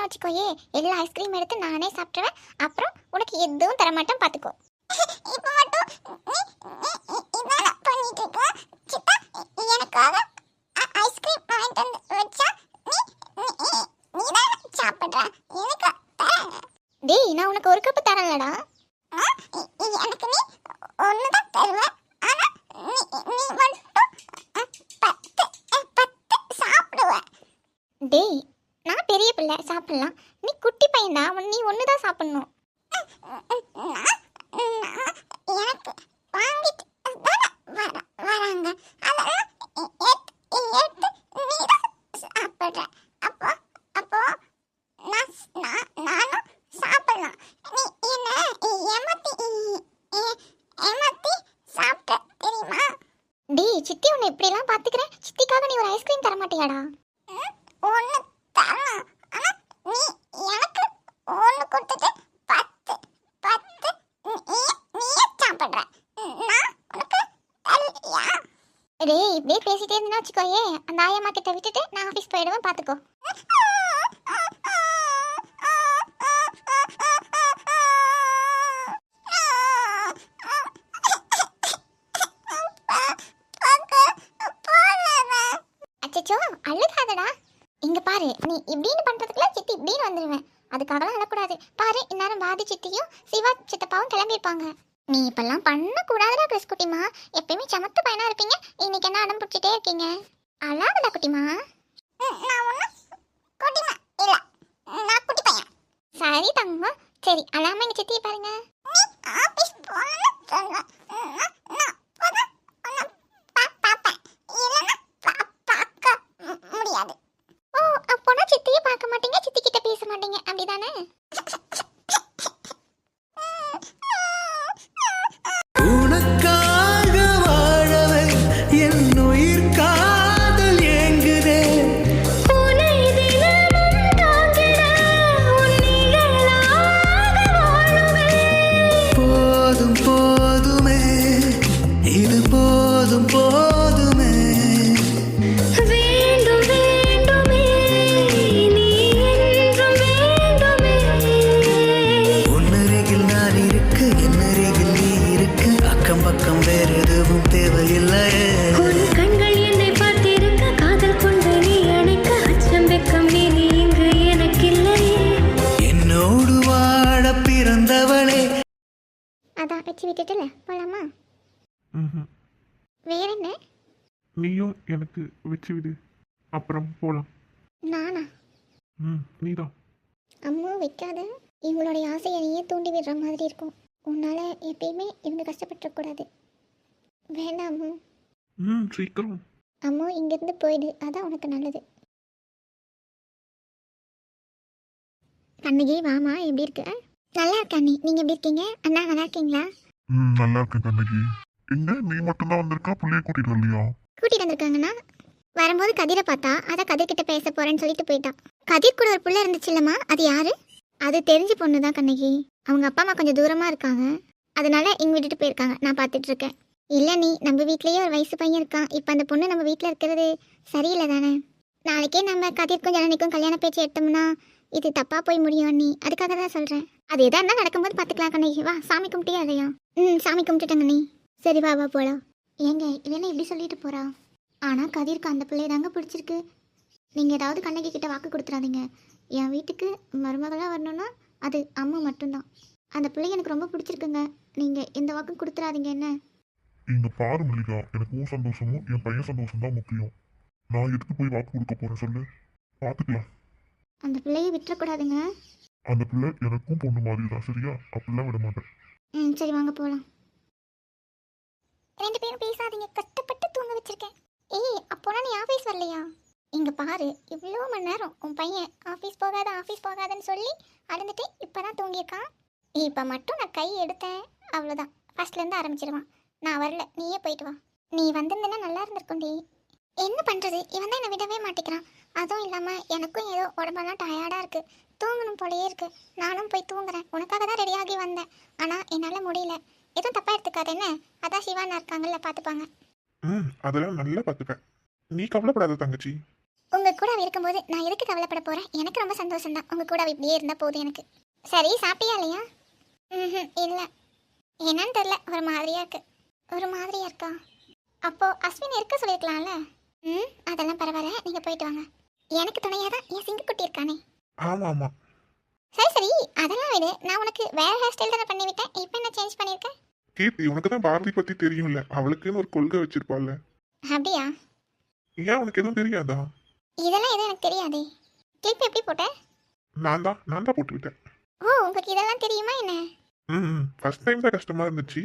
இருந்தா வச்சுக்கோயே. எல்லா ஐஸ்கிரீம் எடுத்து நானே சாப்பிட்டுருவேன். அப்புறம் உனக்கு எதுவும் தர மாட்டேன் பாத்துக்கோ இப்ப மட்டும் பண்ணிட்டு இருக்க சித்தா எனக்காக ஐஸ்கிரீம் வாங்கிட்டு வந்து வச்சா நீ தான் சாப்பிடுற? எனக்கு டேய் நான் உனக்கு ஒரு கப்பு தரலடா எனக்கு நீ ஒண்ணுதான் தருவேன் ஆனா நீ நீ மட்டும் பத்து பத்து சாப்பிடுவ. டேய் பிள்ளை சாப்பிடலாம். நீ குட்டி பையன்டா நீ ஒன்று தான் சாப்பிடணும். எனக்கு வாங்கிட்டு வராங்க. அதெல்லாம் எடுத்து நீ தான் சாப்பிட்ற. அப்போ அப்போ நான் நான் நானும் சாப்பிடலாம் நீ என்ன ஏமாத்தி ஏமாத்தி சாப்பிட்ட தெரியுமா? டேய் சித்தி உன்னை இப்படிலாம் பார்த்துக்கிறேன் சித்திக்காக நீ ஒரு ஐஸ்கிரீம் தர மாட்டியாடா ஒன்று தரலாம். நீ எனக்கு ஒன்று கொடுத்துட்டு பத்து பத்து நீ நீயே சாப்பிட்ற நான் உனக்கு தரலையா டேய் இப்படியே பேசிட்டே இருந்தா வச்சுக்கோயே அந்த ஆயம்மா கிட்ட விட்டுட்டு நான் ஆஃபீஸ் போயிடுவேன் பார்த்துக்கோ அச்சச்சோ அழுகாதடா இங்க பாரு நீ இப்படின்னு பண்றதுக்குள்ள சித்தி இப்படின்னு வந்துடுவேன் அதுக்காகலாம் அழக்கூடாது பாரு இந்நேரம் பாதி சித்தியும் சிவா சித்தப்பாவும் கிளம்பியிருப்பாங்க. நீ இப்பெல்லாம் பண்ணக்கூடாதுடா கிறிஸ் குட்டிமா. எப்பயுமே சமத்து பையனா இருப்பீங்க. இன்னைக்கு என்ன அடம் பிடிச்சிட்டே இருக்கீங்க? அழாதடா குட்டிமா. சரி தங்கம். சரி அழாம எங்க சித்தியை பாருங்க. ஆபீஸ் ஓ சித்தியை பார்க்க மாட்டீங்க சித்தி கிட்ட பேச மாட்டீங்க. அப்படிதானே? அப்புறம் போகலாம் நானா? ம் நீதான். அம்மா வைக்காத. இவங்களுடைய ஆசையை நீயே தூண்டி விடுற மாதிரி இருக்கும். உன்னால எப்பயுமே இவங்க கஷ்டப்பட்டுறக்கூடாது வேண்டாம் அம்மு. ம் சீக்கிரம். அம்மு இங்கிருந்து போயிடு. அதான் உனக்கு நல்லது. கண்ணகி வாமா. எப்படி இருக்க? நல்லா இருக்க அண்ணி. நீங்க எப்படி இருக்கீங்க? அண்ணா நல்லா இருக்கீங்களா? ம் நல்லா இருக்கேன் கண்ணகி. எங்க? நீ மட்டும்தான் வந்திருக்கா? பிள்ளைய கூட்டிட்டு வரலையா? கூட்டிட்டு வந்திருக்காங்கண்ணா. வரும்போது கதிரை பார்த்தா அதான் கதிர்கிட்ட பேச போறேன்னு சொல்லிட்டு போயிட்டான். கதிர் கூட ஒரு புள்ள இருந்துச்சு இல்லம்மா அது யாரு? அது தெரிஞ்ச பொண்ணு தான் கண்ணகி. அவங்க அப்பா அம்மா கொஞ்சம் தூரமா இருக்காங்க. அதனால இங்க விட்டுட்டு போயிருக்காங்க. நான் பார்த்துட்டு இருக்கேன் இல்ல நீ நம்ம வீட்லயே ஒரு வயசு பையன் இருக்கான். இப்போ அந்த பொண்ணு நம்ம வீட்டில் இருக்கிறது சரியில்லை தானே? நாளைக்கே நம்ம கதிர்க்கும் ஜனனிக்கும் கல்யாண பேச்சு எடுத்தோம்னா இது தப்பா போய் முடியும் நீ அதுக்காக தான் சொல்றேன். அது எதா இருந்தா நடக்கும்போது பார்த்துக்கலாம் கண்ணகி. வா சாமி கும்பிட்டே அதையா ம் சாமி கும்பிட்டுட்டேங்க நீ சரி வா வா போலாம். ஏங்க இல்லைன்னா இப்படி சொல்லிட்டு போகிறா ஆனா கதிர்க்கு அந்த பிள்ளை தாங்க பிடிச்சிருக்கு. நீங்க ஏதாவது கண்ணகி கிட்ட வாக்கு கொடுத்துறாதீங்க. என் வீட்டுக்கு மருமகளா வரணும்னா அது அம்மா மட்டும்தான். அந்த பிள்ளை எனக்கு ரொம்ப பிடிச்சிருக்குங்க. நீங்க எந்த வாக்கும் கொடுத்துறாதீங்க என்ன? இங்க பாரு மல்லிகா எனக்கு உன் சந்தோஷமும் என் பையன் சந்தோஷம் தான் முக்கியம். நான் எதுக்கு போய் வாக்கு கொடுக்க போறேன் சொல்லு? பாத்துக்கலாம். அந்த பிள்ளையை விட்டுறக்கூடாதுங்க. அந்த பிள்ளை எனக்கும் பொண்ணு மாதிரி தான் சரியா? அப்படிலாம் விட மாட்டேன். ம் சரி வாங்க போலாம். ரெண்டு பேரும் பேசாதீங்க. கஷ்டப்பட்டு தூங்க வச்சிருக்கேன். ஏய் அப்போனா நீ ஆஃபீஸ் வரலையா? இங்கே பாரு இவ்வளோ மணி நேரம் உன் பையன் ஆஃபீஸ் போகாத ஆஃபீஸ் போகாதன்னு சொல்லி அழுந்துட்டு இப்பதான் தூங்கியிருக்கான். இப்போ மட்டும் நான் கை எடுத்தேன். அவ்வளோதான் ஃபர்ஸ்ட்லேருந்து ஆரம்பிச்சிடுவான் நான் வரல. நீயே போயிட்டு வா. நீ வந்திருந்தேன்னா நல்லா இருந்திருக்கும்டி. என்ன பண்ணுறது இவன் தான் என்னை விடவே மாட்டேங்கிறான். அதுவும் இல்லாமல் எனக்கும் ஏதோ உடம்பெல்லாம் டயர்டாக இருக்குது தூங்கணும் போலயே இருக்கு. நானும் போய் தூங்குறேன். உனக்காக தான் ரெடியாகி வந்தேன். ஆனால் என்னால் முடியல. எதுவும் தப்பாக எடுத்துக்காது என்ன? அதான் சிவானா இருக்காங்கல்ல பார்த்துப்பாங்க. ம் அதெல்லாம் நல்லா பார்த்துப்பேன். நீ கவலைப்படாத தங்கச்சி. உங்க கூட அவ இருக்கும்போது நான் எதுக்கு கவலைப்பட போறேன்? எனக்கு ரொம்ப சந்தோஷம் தான் உங்க கூட அவ இப்படியே இருந்தா போதும் எனக்கு. சரி சாப்பிட்டியா இல்லையா? ம் இல்லை. என்னன்னு தெரியல. ஒரு மாதிரியா இருக்கு. ஒரு மாதிரியா இருக்கா? அப்போ அஸ்வின் இருக்க சொல்லியிருக்கலாம்ல ம் அதெல்லாம் பரவாயில்ல. நீங்க போயிட்டு வாங்க. எனக்கு துணையா தான் என் சிங்கக்குட்டி இருக்கானே. ஆமாம் ஆமாம் சரி சரி. அதெல்லாம் விடு. நான் உனக்கு வேற ஹேர் ஸ்டைல் தானே பண்ணி விட்டேன். இப்போ என்ன சேஞ்ச் பண்ணியிருக்கேன் கீர்த்தி உனக்கு தான் பாரதி பற்றி தெரியும்ல. அவளுக்குன்னு ஒரு கொள்கை வச்சிருப்பாள்ல. அப்படியா? ஏன் உனக்கு எதுவும் தெரியாதா? இதெல்லாம் எதுவும் எனக்கு தெரியாதே. கிளிப் எப்படி போட்ட? நான் தான் நான் தான் போட்டு விட்டேன் ஓ உங்களுக்கு இதெல்லாம் தெரியுமா என்ன? ம் ஃபர்ஸ்ட் டைம் தான் கஷ்டமாக இருந்துச்சு.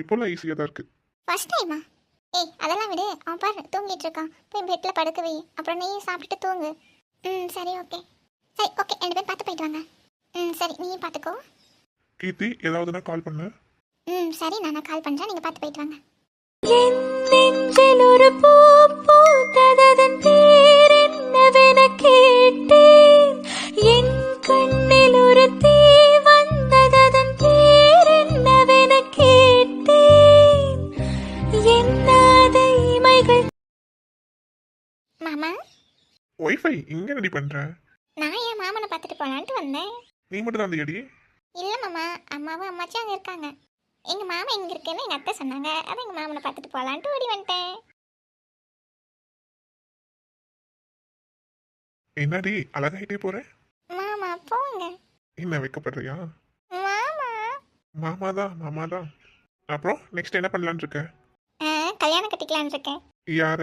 இப்போல்லாம் ஈஸியாக தான் இருக்குது ஃபர்ஸ்ட் டைமா ஏய் அதெல்லாம் விடு. அவன் பாரு தூங்கிட்டு இருக்கான். போய் பெட்டில் படுக்க வை. அப்புறம் நீயும் சாப்பிட்டுட்டு தூங்கு. ம் சரி ஓகே சரி ஓகே ரெண்டு பேரும் பார்த்து போயிட்டு வாங்க. ம் சரி நீயும் பார்த்துக்கோ. கீர்த்தி ஏதாவதுனா கால் பண்ணு. ம் சரி நான் கால் பண்ணுறேன் நீங்கள் பார்த்து போயிட்டு வாங்க. என் நெஞ்சில் ஒரு பூ பூத்ததன் பேர் என்னவென கேட்டேன். என் கண்ணில் ஒரு தீ வந்ததன் பேர் என்னவென கேட்டேன். என்னாத இமைகள் மாமா? ஒய்ஃபை இங்கே ரெடி பண்ணுற நான் என் மாமனை பார்த்துட்டு போகலான்ட்டு வந்தேன். நீ மட்டும் தான் அந்த அடி? இல்லை மாமா அம்மாவும் அம்மாச்சும் அங்கே இருக்காங்க. எங்கள் மாமா எங்கே இருக்குன்னு எங்கள் அத்தை சொன்னாங்க. அதான் எங்கள் மாமனை பார்த்துட்டு போகலான்ட்டு ஓடி வந்துட்டேன். என்னடி அழகாயிட்டே போற? மாமா போங்க. என்ன வைக்கப்படுறியா? மாமா. மாமா தான் மாமா தான் அப்புறம் நெக்ஸ்ட் என்ன பண்ணலான்னு இருக்க? ஆ கல்யாணம் கட்டிக்கலான்னு இருக்கேன். யார?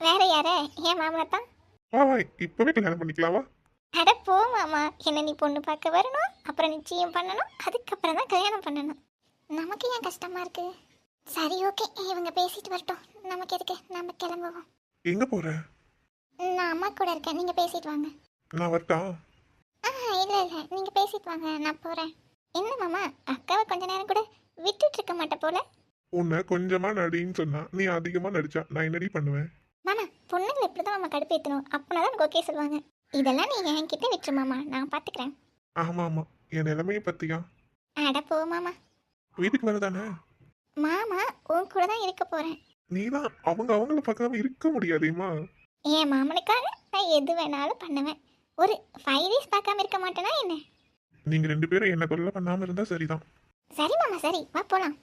வேற யார? என் மாமனை தான். வா வா இப்பவே கல்யாணம் பண்ணிக்கலாவா அட போ மாமா. என்ன நீ பொண்ணு பார்க்க வரணும் அப்புறம் நிச்சயம் பண்ணணும் அதுக்கப்புறம் தான் கல்யாணம் பண்ணணும். நமக்கு ஏன் கஷ்டமா இருக்கு? சரி ஓகே இவங்க பேசிட்டு வரட்டும். நமக்கு எதுக்கு? நம்ம கிளம்புவோம். எங்க போற? நான் அம்மா கூட இருக்கேன். நீங்க பேசிட்டு வாங்க. நான் வரட்டா? ஆ இல்ல இல்ல. நீங்க பேசிட்டு வாங்க. நான் போறேன். என்ன மாமா? அக்காவை கொஞ்ச நேரம் கூட விட்டுட்டு இருக்க மாட்டேன் போல? உன்னை கொஞ்சமா நடின்னு சொன்னா நீ அதிகமா நடிச்சா நான் என்னடி பண்ணுவேன்? மாமா பொண்ணுங்களை இப்படி தான் மாமா கடுப்பேற்றணும் அப்படின்னா எனக்கு ஓகே சொல்லுவாங்க. இதெல்லாம் நீங்க என்கிட்ட விட்டுரு மாமா. நான் பாத்துக்கிறேன். ஆமா ஆமா. என் நிலைமையை பத்தியா? அட போ மாமா. வீட்டுக்கு வரதானே மாமா உன் கூட தான் இருக்க போறேன். நீ தான் அவங்க அவங்கள பார்க்காம இருக்க முடியாதேம்மா. என் மாமனுக்காக நான் எது வேணாலும் பண்ணுவேன். ஒரு ஃபைவ் டேஸ் பார்க்காம இருக்க மாட்டேனா என்ன? நீங்க ரெண்டு பேரும் என்ன தொல்லை பண்ணாம இருந்தா சரிதான். சரி மாமா சரி வா போலாம்.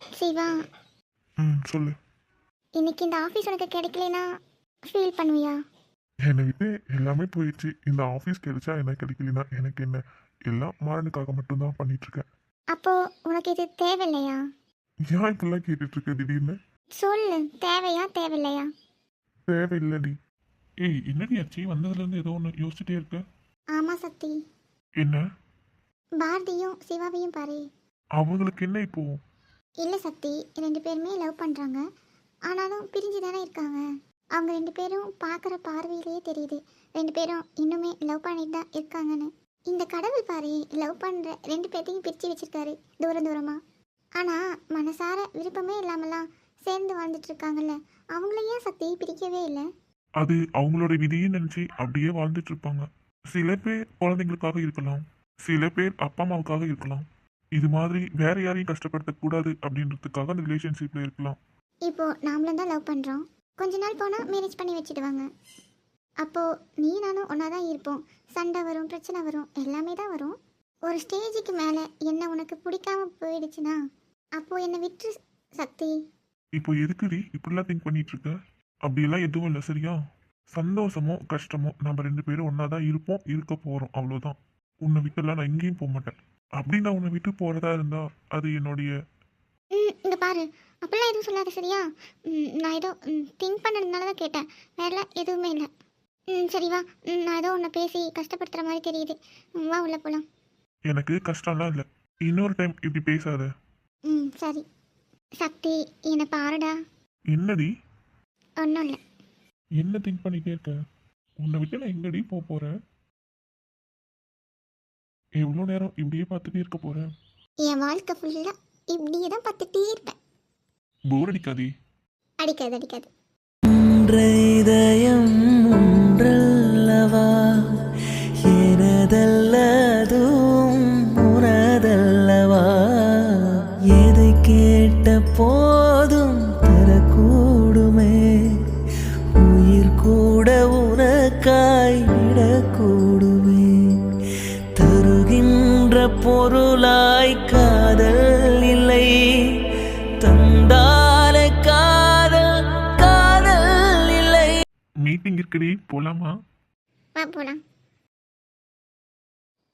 சிவா. ம் சொல்லு. இன்னைக்கு இந்த ஆஃபீஸ் உனக்கு கிடைக்கலனா ஃபீல் பண்ணுவியா? என்னை விட்டு எல்லாமே போயிடுச்சு. இந்த ஆஃபீஸ் கிடைச்சா என்ன கிடைக்கலனா எனக்கு என்ன? எல்லாம் மாறனுக்காக மட்டும்தான் பண்ணிட்டு இருக்கேன் அப்போ உனக்கு இது தேவையில்லையா? ஏன் இப்பெல்லாம் கேட்டுட்டு இருக்க திடீர்னு? சொல்லு தேவையா தேவையில்லையா? தேவையில்லடி. ஏய் என்னடி ஆச்சு? வந்ததுலேருந்து ஏதோ ஒன்று யோசிச்சுட்டே இருக்க? ஆமா சக்தி என்ன? பாரதியும் சிவாவையும் பாரு. அவங்களுக்கு என்ன இப்போ? இல்லை சக்தி ரெண்டு பேருமே லவ் பண்ணுறாங்க ஆனாலும் பிரிஞ்சு தானே இருக்காங்க. அவங்க ரெண்டு பேரும் பார்க்குற பார்வையிலேயே தெரியுது. ரெண்டு பேரும் இன்னுமே லவ் பண்ணிட்டு தான் இருக்காங்கன்னு. இந்த கடவுள் பாரு லவ் பண்ணுற ரெண்டு பேர்த்தையும் பிரித்து வச்சிருக்காரு தூரம் தூரமாக ஆனால் மனசார விருப்பமே இல்லாமலாம் சேர்ந்து வாழ்ந்துட்டு இருக்காங்கல்ல அவங்கள ஏன் சக்தி பிரிக்கவே இல்லை? அது அவங்களோட விதியை நினச்சி அப்படியே வாழ்ந்துட்டு இருப்பாங்க. சில பேர் குழந்தைங்களுக்காக இருக்கலாம் சில பேர் அப்பா அம்மாவுக்காக இருக்கலாம். இது மாதிரி வேற யாரையும் கஷ்டப்படுத்தக்கூடாது அப்படின்றதுக்காக அந்த ரிலேஷன்ஷிப்ல இருக்கலாம். இப்போ நாமளும் தான் லவ் பண்ணுறோம் கொஞ்ச நாள் போனால் மேரேஜ் பண்ணி வச்சிடுவாங்க. அப்போது நீ நானும் ஒன்றா தான் இருப்போம். சண்டை வரும் பிரச்சனை வரும் எல்லாமே தான் வரும். ஒரு ஸ்டேஜுக்கு மேலே என்ன உனக்கு பிடிக்காம போயிடுச்சுன்னா அப்போது என்னை விட்டு சக்தி. இப்போ எதுக்குடி இப்படிலாம் திங்க் பண்ணிட்டு இருக்க அப்படியெல்லாம் எதுவும் இல்லை சரியா? சந்தோஷமோ கஷ்டமோ நம்ம ரெண்டு பேரும் ஒன்றா தான் இருப்போம் இருக்க போகிறோம் அவ்வளோதான். உன்னை விட்டுலாம் நான் எங்கேயும் போக மாட்டேன். அப்படி நான் உன்னை விட்டு போகிறதா இருந்தால் அது என்னுடைய இங்கே பாரு. அப்படிலாம் எதுவும் சொல்லாத சரியா? நான் ஏதோ திங்க் பண்ணதுனால தான் கேட்டேன். வேற எதுவுமே இல்லை. ம் சரி வா. ம், நான் ஏதோ உன்னை பேசி கஷ்டப்படுத்துகிற மாதிரி தெரியுது. ம், வா உள்ளே போகலாம் எனக்கு கஷ்டம்லாம் இல்லை. இன்னொரு டைம் இப்படி பேசாத. ம் சரி. சக்தி என்னை பாருடா. என்னடி? ஒன்றும் இல்லை. என்ன திங்க் பண்ணிட்டே இருக்க? உன்னை விட்டு நான் எங்கடி போக போகிறேன் எவ்வளோ நேரம் இப்படியே பார்த்துட்டே இருக்க போகிறேன் என் வாழ்க்கை ஃபுல்லாக இப்படியே தான் பார்த்துட்டே இருப்பேன். போர் அடிக்காதே. அடிக்காது அடிக்காது. இதயம் அல்லவா எனதல்லதும் உனதல்லவா? எது கேட்ட போதும் தரக்கூடுமே உயிர் கூட உனக்காய் விடக்கூடுமே? தருகின்ற பொருளாய் காதல் இல்லை. தந்தால காதல் காதல் இல்லை. மீட்டிங் இருக்குடி போலாமா? வா போலாம்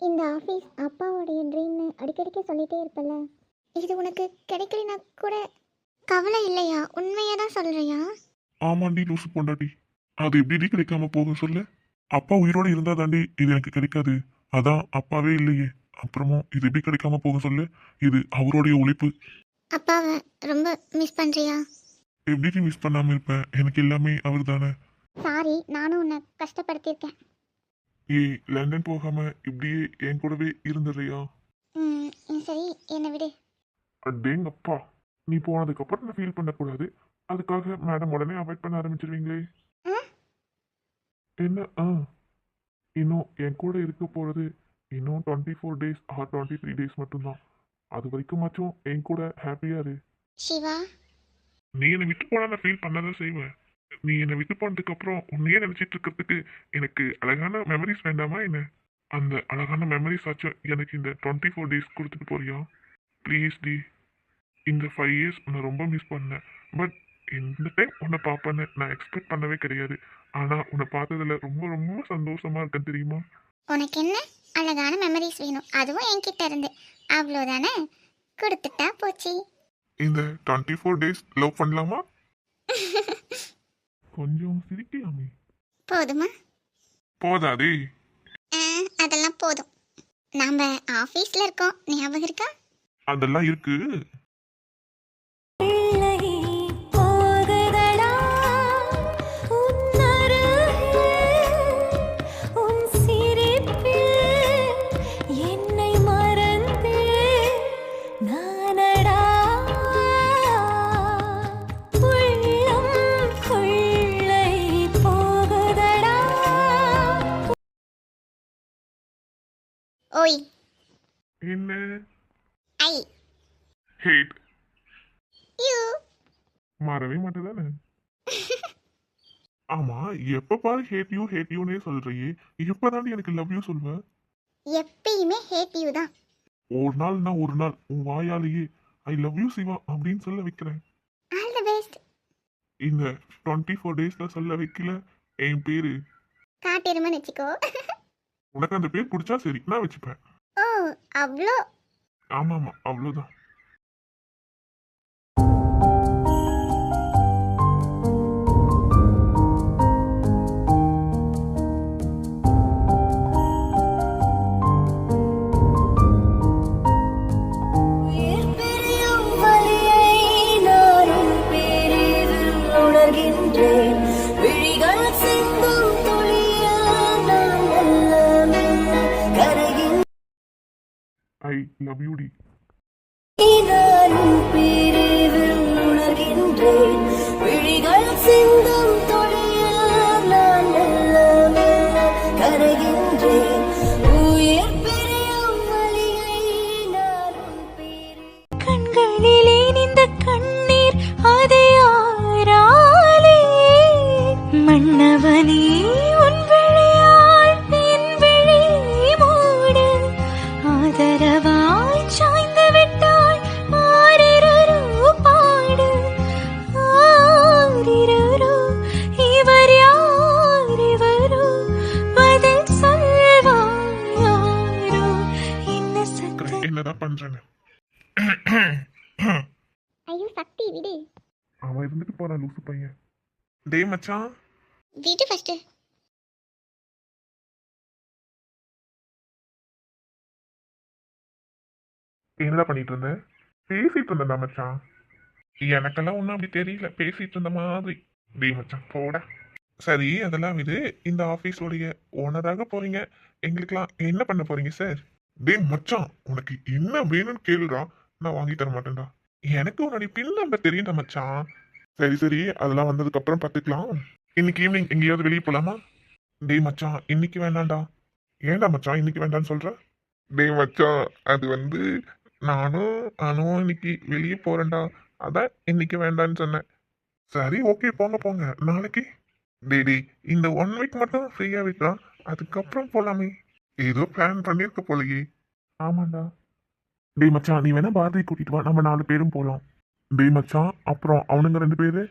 இந்த ஆஃபீஸ் அப்பாவோடைய ட்ரீம்னு அடிக்கடிக்க சொல்லிட்டே இருப்பல இது உனக்கு கிடைக்கலனா கூட கவலை இல்லையா? உண்மையாக தான் சொல்கிறியா ஆமாண்டி லூசு பொண்டாட்டி. அது எப்படி கிடைக்காம போகும் சொல்லு? அப்பா உயிரோட இருந்தா தாண்டி இது எனக்கு கிடைக்காது. அதான் அப்பாவே இல்லையே. அப்புறமும் இது எப்படி கிடைக்காம போகும் சொல்லு? இது அவருடைய உழைப்பு. அப்பாவை ரொம்ப மிஸ் பண்ணுறியா எப்படி மிஸ் பண்ணாம இருப்பேன் எனக்கு எல்லாமே அவர் தானே சாரி நானும் உன்னை கஷ்டப்படுத்தியிருக்கேன். ஏய் லண்டன் போகாம இப்படியே என் கூடவே இருந்துடுறியா? ம் சரி என்னை விடு. அடேங்கப்பா நீ போனதுக்கு அப்புறம் நான் ஃபீல் பண்ணக்கூடாது. அதுக்காக மேடம் உடனே அவாய்ட் பண்ண ஆரம்பிச்சிருவீங்களே? என்ன ஆ? இன்னும் என் கூட இருக்க போறது இன்னும் twenty four days or twenty three days மட்டும்தான். அது வரைக்குமாச்சும் என் கூட ஹாப்பியா இரு. சிவா? நீ என்னை விட்டு போனா நான் ஃபீல் பண்ணதான் செய்வேன். நீ என்னை விட்டு போனதுக்கு அப்புறம் உன்னையே நினைச்சிட்டு இருக்கிறதுக்கு எனக்கு அழகான மெமரிஸ் வேண்டாமா என்ன? அந்த அழகான மெமரிஸ் ஆச்சும் எனக்கு இந்த டுவெண்ட்டி ஃபோர் டேஸ் கொடுத்துட்டு போறியா? ப்ளீஸ் டி. இந்த ஃபைவ் இயர்ஸ் உன்னை ரொம்ப மிஸ் பண்ணேன். பட் இந்த டைம் உன்னை பார்ப்பேன்னு நான் எக்ஸ்பெக்ட் பண்ணவே கிடையாது. ஆனால் உன்னை பார்த்ததுல ரொம்ப ரொம்ப சந்தோஷமா இருக்கேன் தெரியுமா? உனக்கு என்ன அழகான மெமரிஸ் வேணும். அதுவும் என்கிட்ட இருந்து. அவ்வளோதானே? கொடுத்துட்டா போச்சு. இந்த டுவெண்ட்டி ஃபோர் டேஸ் லவ் பண்ணலாமா? கொஞ்சம் சிரிக்கலாமே. போதுமா? போதாதே. ஆ, அதெல்லாம் போதும். நாம் ஆஃபீஸில் இருக்கோம். ஞாபகம் இருக்கா? அதெல்லாம் இருக்கு. ஓய் என்ன? ஐ. ஹேட். யூ. மாறவே மாட்டேதானே? ஆமா எப்ப பாரு ஹேட் யூ ஹேட் யூனே சொல்றியே. எப்பதாண்டி எனக்கு லவ் யூ சொல்வ? எப்பயுமே ஹேட் யூ தான். ஒரு நாள் நான் ஒரு நாள் உன் வாயாலேயே. ஐ லவ் யூ சிவா அப்படின்னு சொல்ல வைக்கிறேன். All the best. இந்த டுவெண்ட்டி ஃபோர் டேஸ்ல சொல்ல வைக்கல. என் பேரு. காட்டிருமன்னு வச்சுக்கோ. உனக்கு அந்த பேர் பிடிச்சா சரி நான் வச்சுப்பேன். ஓ அவ்வளோ ஆமா ஆமா அவ்வளவுதான் ஐ லவ் யூடி நானும் பிரிவில் உணர்கின்றேன். மச்சான்? விடு ஃபஸ்ட்டு என்னடா பண்ணிட்டு இருந்த பேசிட்டு இருந்தேன்டா மச்சான். எனக்கெல்லாம் ஒன்றும் அப்படி தெரியல. பேசிட்டு இருந்த மாதிரி. டேய் மச்சான் போடா. சரி அதெல்லாம் இது இந்த ஆஃபீஸோடைய ஓனராக போறீங்க. எங்களுக்கெல்லாம் என்ன பண்ண போறீங்க சார் டேய் மச்சான் உனக்கு என்ன வேணும்னு கேளுடா. நான் வாங்கி தர மாட்டேன்டா. எனக்கு உன்னுடைய பின் நம்பர் தெரியும்டா மச்சான். சரி சரி. அதெல்லாம் வந்ததுக்கு அப்புறம் பார்த்துக்கலாம். இன்னைக்கு ஈவினிங் எங்கேயாவது வெளியே போலாமா? டேய் மச்சான் இன்னைக்கு வேண்டாம்டா. ஏன்டா மச்சான் இன்னைக்கு வேண்டாம்னு சொல்ற? டேய் மச்சான் அது வந்து நானும் நானும் இன்னைக்கு வெளியே போறேன்டா. அதான் இன்னைக்கு வேண்டான்னு சொன்னேன். சரி ஓகே போங்க போங்க. நாளைக்கு? டேய் டேய் இந்த ஒன் வீக் மட்டும் ஃப்ரீயாக விட்டா அதுக்கப்புறம் போகலாமே ஏதோ பிளான் பண்ணியிருக்க போலயே. ஆமாண்டா. டேய் மச்சான் நீ வேணா பாரதி கூட்டிட்டு வா. நம்ம நாலு பேரும் போகலாம் டேய் மச்சான் அப்புறம் அவனுங்க ரெண்டு பேரு?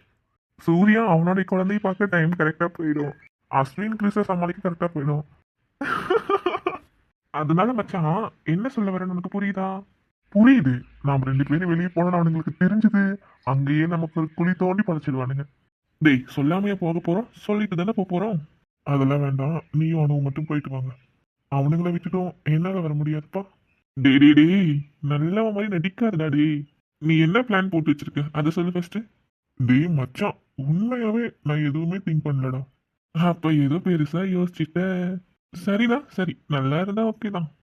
சூர்யா அவனோட குழந்தைய பார்க்க டைம் கரெக்டாக போயிடும். அஸ்வின் கிறிஸ சமாளிக்க கரெக்டாக போயிடும். அதனால மச்சான் என்ன சொல்ல வரேன்னு உனக்கு புரியுதா? புரியுது. நாம் ரெண்டு பேரும் வெளியே போனோம்னு அவனுங்களுக்கு தெரிஞ்சது. அங்கேயே நமக்கு ஒரு குழி தோண்டி பழச்சிடுவானுங்க டேய் சொல்லாமையே போக போகிறோம் சொல்லிட்டு தானே போக போகிறோம் அதெல்லாம் வேண்டாம். நீயும் அவனும் மட்டும் போயிட்டு வாங்க. அவனுங்களை விட்டுட்டும் என்னால் வர முடியாதுப்பா. டேய் டே டேய். நல்லவன் மாதிரி நடிக்காதுடா டேய். நீ என்ன பிளான் போட்டு வச்சிருக்க? அதை சொல்லு ஃபர்ஸ்ட் டேய் மச்சான் உண்மையாவே நான் எதுவுமே திங்க் பண்ணலடா. அப்ப ஏதோ பெருசா யோசிச்சுட்ட. சரிடா சரி நல்லா இருந்தா ஓகே தான்.